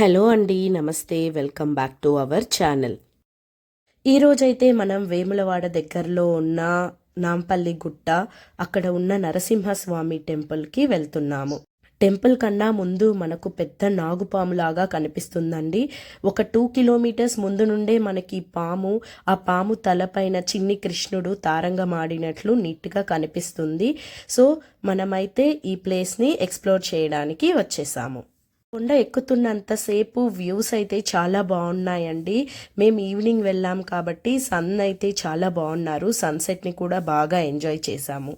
Hello అండి నమస్తే welcome back to our channel. ఈరోజైతే మనం వేములవాడ దగ్గరలో ఉన్న నాంపల్లి గుట్ట అక్కడ ఉన్న నరసింహస్వామి టెంపుల్కి వెళ్తున్నాము. టెంపుల్ కన్నా ముందు మనకు పెద్ద నాగుపాములాగా కనిపిస్తుందండి. ఒక టూ కిలోమీటర్స్ ముందు నుండే మనకి ఈ పాము ఆ పాము తలపైన చిన్ని కృష్ణుడు తారంగమాడినట్లు నీట్గా కనిపిస్తుంది. సో మనమైతే ఈ ప్లేస్ని ఎక్స్ప్లోర్ చేయడానికి వచ్చేసాము. కొండ ఎక్కుతున్నంతసేపు వ్యూస్ అయితే చాలా బాగున్నాయండి. మేము ఈవినింగ్ వెళ్ళాం కాబట్టి సన్ అయితే చాలా బాగున్నారు. సన్సెట్ని కూడా బాగా ఎంజాయ్ చేశాము.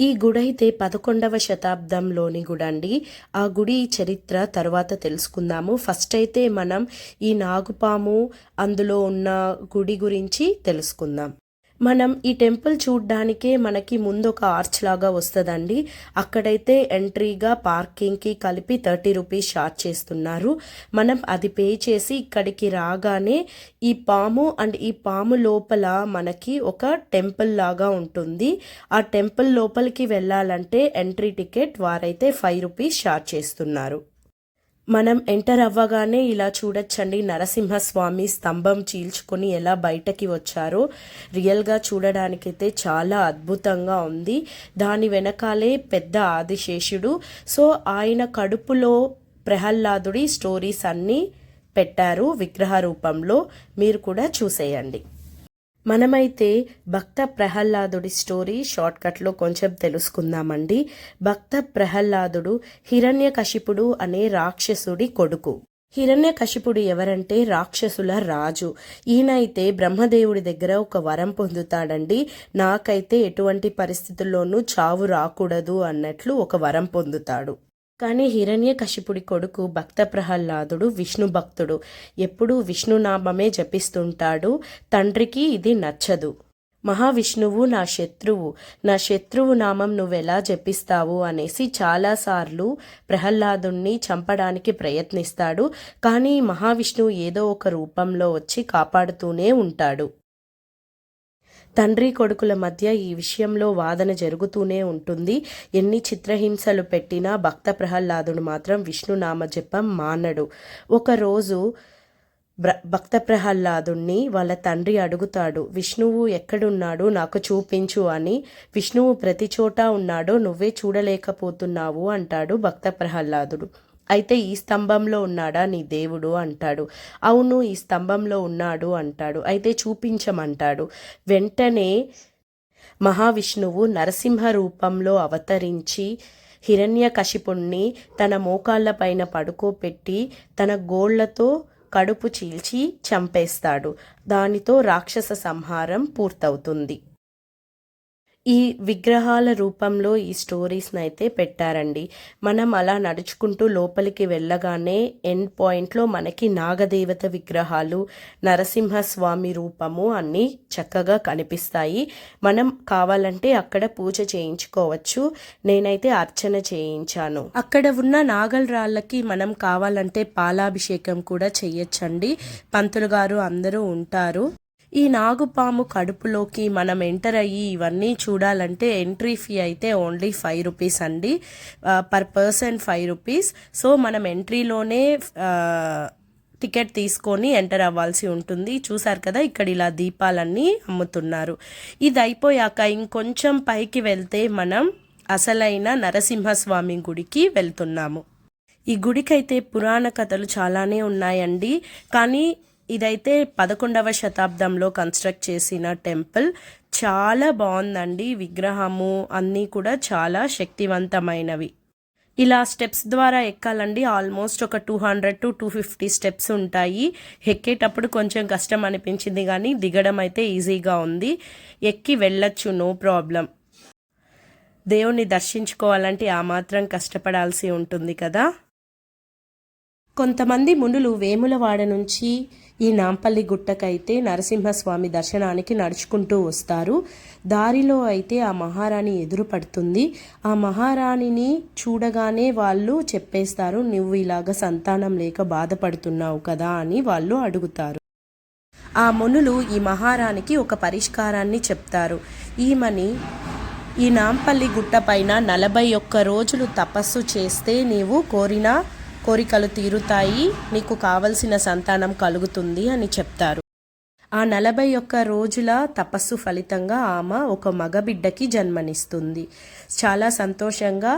ఈ గుడి అయితే పదకొండవ శతాబ్దంలోని గుడి అండి ఆ గుడి చరిత్ర తర్వాత తెలుసుకుందాము. ఫస్ట్ అయితే మనం ఈ నాగుపాము అందులో ఉన్న గుడి గురించి తెలుసుకుందాం. మనం ఈ టెంపుల్ చూడ్డానికే మనకి ముందు ఒక ఆర్చ్ లాగా వస్తుందండి. అక్కడైతే ఎంట్రీగా పార్కింగ్కి కలిపి థర్టీ రూపీస్ ఛార్జ్ చేస్తున్నారు. మనం అది పే చేసి ఇక్కడికి రాగానే ఈ పాము అండ్ ఈ పాము లోపల మనకి ఒక టెంపుల్ లాగా ఉంటుంది. ఆ టెంపుల్ లోపలికి వెళ్ళాలంటే ఎంట్రీ టికెట్ వారైతే ఫైవ్ రూపీస్ ఛార్జ్ చేస్తున్నారు. మనం ఎంటర్ అవ్వగానే ఇలా చూడొచ్చండి. నరసింహస్వామి స్తంభం చీల్చుకొని ఎలా బయటకి వచ్చారో రియల్గా చూడడానికైతే చాలా అద్భుతంగా ఉంది. దాని వెనకాలే పెద్ద ఆదిశేషుడు. సో ఆయన కడుపులో ప్రహ్లాదుడి స్టోరీస్ అన్నీ పెట్టారు విగ్రహ రూపంలో. మీరు కూడా చూసేయండి. మనమైతే భక్త ప్రహ్లాదుడి స్టోరీ షార్ట్కట్లో కొంచెం తెలుసుకుందామండి. భక్త ప్రహ్లాదుడు హిరణ్యకశిపుడు అనే రాక్షసుడి కొడుకు. హిరణ్యకశిపుడు ఎవరంటే రాక్షసుల రాజు. ఈయనైతే బ్రహ్మదేవుడి దగ్గర ఒక వరం పొందుతాడండి. నాకైతే ఎటువంటి పరిస్థితుల్లోనూ చావు రాకూడదు అన్నట్లు ఒక వరం పొందుతాడు. కానీ హిరణ్యకశిపుడి కొడుకు భక్త ప్రహ్లాదుడు విష్ణు భక్తుడు. ఎప్పుడూ విష్ణునామమే జపిస్తుంటాడు. తండ్రికి ఇది నచ్చదు. మహావిష్ణువు నా శత్రువు. నా శత్రువు నామం నువ్వెలా జపిస్తావు? అనేసి చాలాసార్లు ప్రహ్లాదుణ్ణి చంపడానికి ప్రయత్నిస్తాడు. కానీ మహావిష్ణువు ఏదో ఒక రూపంలో వచ్చి కాపాడుతూనే ఉంటాడు. తండ్రి కొడుకుల మధ్య ఈ విషయంలో వాదన జరుగుతూనే ఉంటుంది. ఎన్ని చిత్రహింసలు పెట్టినా భక్త ప్రహ్లాదుడు మాత్రం విష్ణునామ జపం మానడు. ఒకరోజు భక్త ప్రహ్లాదుణ్ణి వాళ్ళ తండ్రి అడుగుతాడు విష్ణువు ఎక్కడున్నాడు? నాకు చూపించు అని. విష్ణువు ప్రతి చోట ఉన్నాడో నువ్వే చూడలేకపోతున్నావు అంటాడు భక్త ప్రహ్లాదుడు. అయితే ఈ స్తంభంలో ఉన్నాడా నీ దేవుడు అంటాడు. అవును ఈ స్తంభంలో ఉన్నాడు అంటాడు. అయితే చూపించమంటాడు. వెంటనే మహావిష్ణువు నరసింహ రూపంలో అవతరించి హిరణ్యకశిపుణ్ణి తన మోకాళ్ళపైన పడుకోపెట్టి తన గోళ్ళతో కడుపు చీల్చి చంపేస్తాడు. దానితో రాక్షస సంహారం పూర్తవుతుంది. ఈ విగ్రహాల రూపంలో ఈ స్టోరీస్ని అయితే పెట్టారండి. మనం అలా నడుచుకుంటూ లోపలికి వెళ్ళగానే ఎండ్ పాయింట్లో మనకి నాగదేవత విగ్రహాలు నరసింహస్వామి రూపము అన్నీ చక్కగా కనిపిస్తాయి. మనం కావాలంటే అక్కడ పూజ చేయించుకోవచ్చు. నేనైతే అర్చన చేయించాను. అక్కడ ఉన్న నాగల్ రాళ్ళకి మనం కావాలంటే పాలాభిషేకం కూడా చేయొచ్చండి పంతులు గారు అందరూ ఉంటారు. ఈ నాగుపాము కడుపులోకి మనం ఎంటర్ అయ్యి ఇవన్నీ చూడాలంటే ఎంట్రీ ఫీ అయితే ఓన్లీ ఫైవ్ రూపీస్ అండి. Per person five rupees. So మనం ఎంట్రీలోనే టికెట్ తీసుకొని ఎంటర్ అవ్వాల్సి ఉంటుంది. చూసారు కదా ఇక్కడ ఇలా దీపాలన్నీ అమ్ముతున్నారు. ఇది అయిపోయాక ఇంకొంచెం పైకి వెళ్తే మనం అసలైన నరసింహస్వామి గుడికి వెళ్తున్నాము. ఈ గుడికైతే పురాణ కథలు చాలానే ఉన్నాయండి. కానీ ఇదైతే పదకొండవ శతాబ్దంలో కన్స్ట్రక్ట్ చేసిన టెంపుల్. చాలా బాగుందండి విగ్రహము అన్నీ కూడా చాలా శక్తివంతమైనవి. ఇలా స్టెప్స్ ద్వారా ఎక్కాలండి. ఆల్మోస్ట్ ఒక two hundred to two fifty steps ఉంటాయి. ఎక్కేటప్పుడు కొంచెం కష్టం అనిపించింది కానీ దిగడం అయితే ఈజీగా ఉంది. ఎక్కి వెళ్ళొచ్చు నో ప్రాబ్లం. దేవుణ్ణి దర్శించుకోవాలంటే ఆ మాత్రం కష్టపడాల్సి ఉంటుంది కదా. కొంతమంది మునులు వేములవాడ నుంచి ఈ నాంపల్లి గుట్టకైతే నరసింహస్వామి దర్శనానికి నడుచుకుంటూ వస్తారు. దారిలో అయితే ఆ మహారాణి ఎదురుపడుతుంది. ఆ మహారాణిని చూడగానే వాళ్ళు చెప్పేస్తారు నువ్వు ఇలాగ సంతానం లేక బాధపడుతున్నావు కదా అని వాళ్ళు అడుగుతారు. ఆ మునులు ఈ మహారాణికి ఒక పరిష్కారాన్ని చెప్తారు. ఈమని ఈ నాంపల్లి గుట్ట పైన నలభై ఒక్క రోజులు తపస్సు చేస్తే నీవు కోరిన కోరికలు తీరుతాయి నీకు కావలసిన సంతానం కలుగుతుంది అని చెప్తారు. ఆ నలభై ఒక్క రోజుల తపస్సు ఫలితంగా ఆమె ఒక మగబిడ్డకి జన్మనిస్తుంది. చాలా సంతోషంగా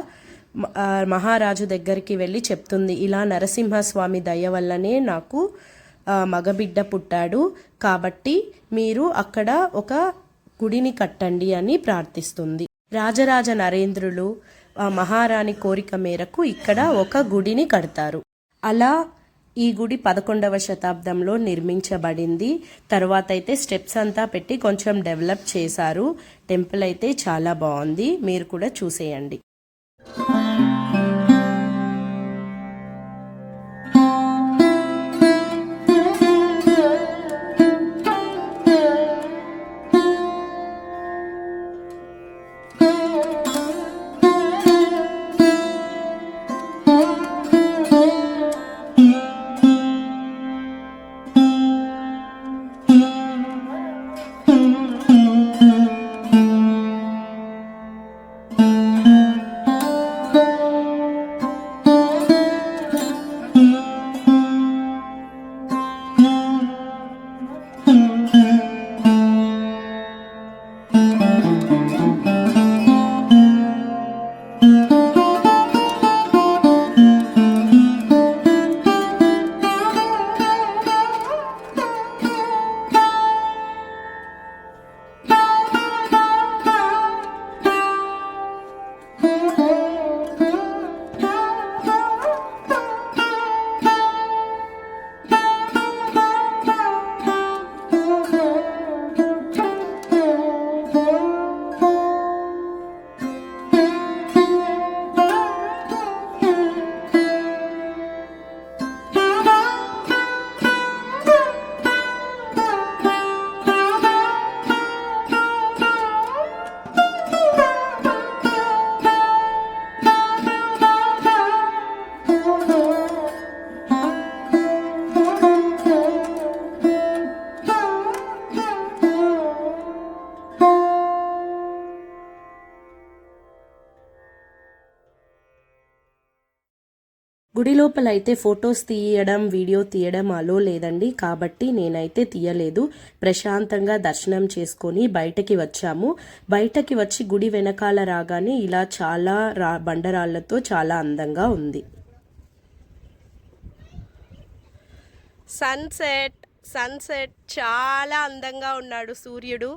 మహారాజు దగ్గరికి వెళ్ళి చెప్తుంది ఇలా నరసింహస్వామి దయ వల్లనే నాకు మగబిడ్డ పుట్టాడు. కాబట్టి మీరు అక్కడ ఒక గుడిని కట్టండి అని ప్రార్థిస్తుంది. రాజరాజ నరేంద్రులు ఆ మహారాణి కోరిక మేరకు ఇక్కడ ఒక గుడిని కడతారు. అలా ఈ గుడి పదకొండవ శతాబ్దంలో నిర్మించబడింది. తర్వాత అయితే స్టెప్స్ అంతా పెట్టి కొంచెం డెవలప్ చేశారు. టెంపుల్ అయితే చాలా బాగుంది. మీరు కూడా చూసేయండి. గుడి లోపల అయితే ఫొటోస్ తీయడం వీడియో తీయడం అలో లేదండి. కాబట్టి నేనైతే తీయలేదు. ప్రశాంతంగా దర్శనం చేసుకొని బయటకి వచ్చాము. బయటకి వచ్చి గుడి వెనకాల రాగానే ఇలా చాలా రా బండరాళ్ళతో చాలా అందంగా ఉంది. Sunset sunset. చాలా అందంగా ఉన్నాడు సూర్యుడు.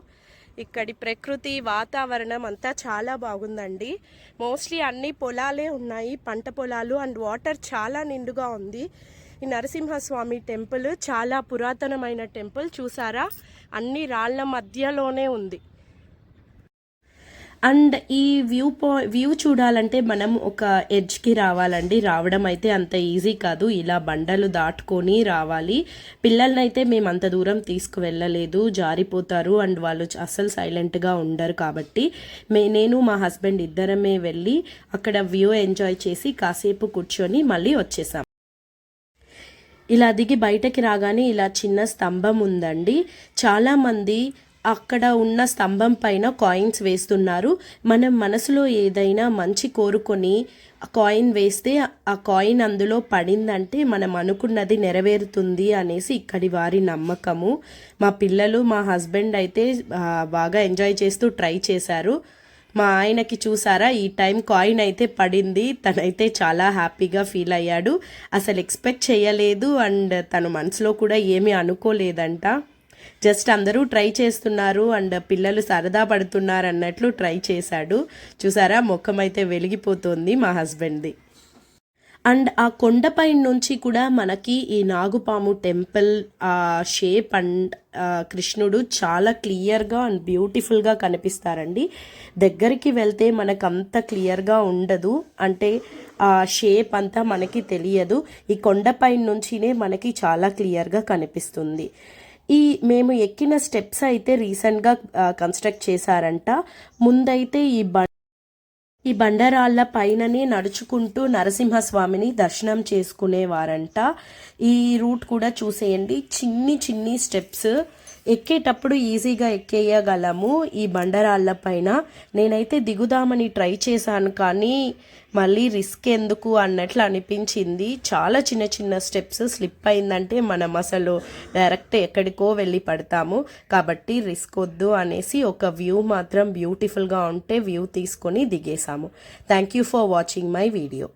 ఇక్కడి ప్రకృతి వాతావరణం అంతా చాలా బాగుందండి. మోస్ట్లీ అన్ని పొలాలే ఉన్నాయి పంట పొలాలు అండ్ వాటర్ చాలా నిండుగా ఉంది. ఈ నరసింహస్వామి టెంపుల్ చాలా పురాతనమైన టెంపుల్ చూసారా? అన్ని రాళ్ళ మధ్యలోనే ఉంది. అండ్ ఈ వ్యూ పాయింట్ వ్యూ చూడాలంటే మనం ఒక ఎడ్జ్కి రావాలండి. రావడం అయితే అంత ఈజీ కాదు. ఇలా బండలు దాటుకొని రావాలి. పిల్లల్నైతే మేము అంత దూరం తీసుకువెళ్ళలేదు. జారిపోతారు అండ్ వాళ్ళు అసలు అస్సలు సైలెంట్గా ఉండరు కాబట్టి మే నేను మా హస్బెండ్ ఇద్దరమే వెళ్ళి అక్కడ వ్యూ ఎంజాయ్ చేసి కాసేపు కూర్చొని మళ్ళీ వచ్చేసాం. ఇలా దిగి బయటకి రాగానే ఇలా చిన్న స్తంభం ఉందండి. చాలామంది అక్కడ ఉన్న స్తంభం పైన కాయిన్స్ వేస్తున్నారు. మనం మనసులో ఏదైనా మంచి కోరుకొని కాయిన్ వేస్తే ఆ కాయిన్ అందులో పడిందంటే మనం అనుకున్నది నెరవేరుతుంది అనేసి ఇక్కడి వారి నమ్మకము. మా పిల్లలు మా హస్బెండ్ అయితే బాగా ఎంజాయ్ చేస్తూ ట్రై చేశారు. మా ఆయనకి చూసారా ఈ టైం కాయిన్ అయితే పడింది. తనైతే చాలా హ్యాపీగా ఫీల్ అయ్యాడు. అసలు ఎక్స్పెక్ట్ చేయలేదు అండ్ తను మనసులో కూడా ఏమీ అనుకోలేదంట. జస్ట్ అందరూ ట్రై చేస్తున్నారు అండ్ పిల్లలు సరదా పడుతున్నారు అన్నట్లు ట్రై చేశాడు. చూసారా? ముఖం అయితే వెలిగిపోతుంది మా హస్బెండ్ది. అండ్ ఆ కొండపై నుంచి కూడా మనకి ఈ నాగుపాము టెంపుల్ ఆ షేప్ అండ్ కృష్ణుడు చాలా క్లియర్గా అండ్ బ్యూటిఫుల్గా కనిపిస్తారండి. దగ్గరికి వెళ్తే మనకు అంత క్లియర్గా ఉండదు. అంటే ఆ షేప్ అంతా మనకి తెలియదు. ఈ కొండపై నుంచినే మనకి చాలా క్లియర్గా కనిపిస్తుంది. ఈ మేము ఎక్కిన స్టెప్స్ అయితే రీసెంట్గా కన్స్ట్రక్ట్ చేశారంట. ముందైతే ఈ బ ఈ బండరాళ్ళ పైననే నడుచుకుంటూ నరసింహస్వామిని దర్శనం చేసుకునేవారంట. ఈ రూట్ కూడా చూసేయండి. చిన్ని చిన్ని స్టెప్స్. ఎక్కేటప్పుడు ఈజీగా ఎక్కేయగలము ఈ బండరాళ్ళ పైన. నేనైతే దిగుదామని ట్రై చేశాను కానీ మళ్ళీ రిస్క్ ఎందుకు అన్నట్లు అనిపించింది. చాలా చిన్న చిన్న స్టెప్స్ స్లిప్ అయిందంటే మనం అసలు డైరెక్ట్ ఎక్కడికో వెళ్ళి పడతాము. కాబట్టి రిస్క్ వద్దు అనేసి ఒక వ్యూ మాత్రం బ్యూటిఫుల్గా ఉంటే వ్యూ తీసుకొని దిగేసాము thank you for watching my video.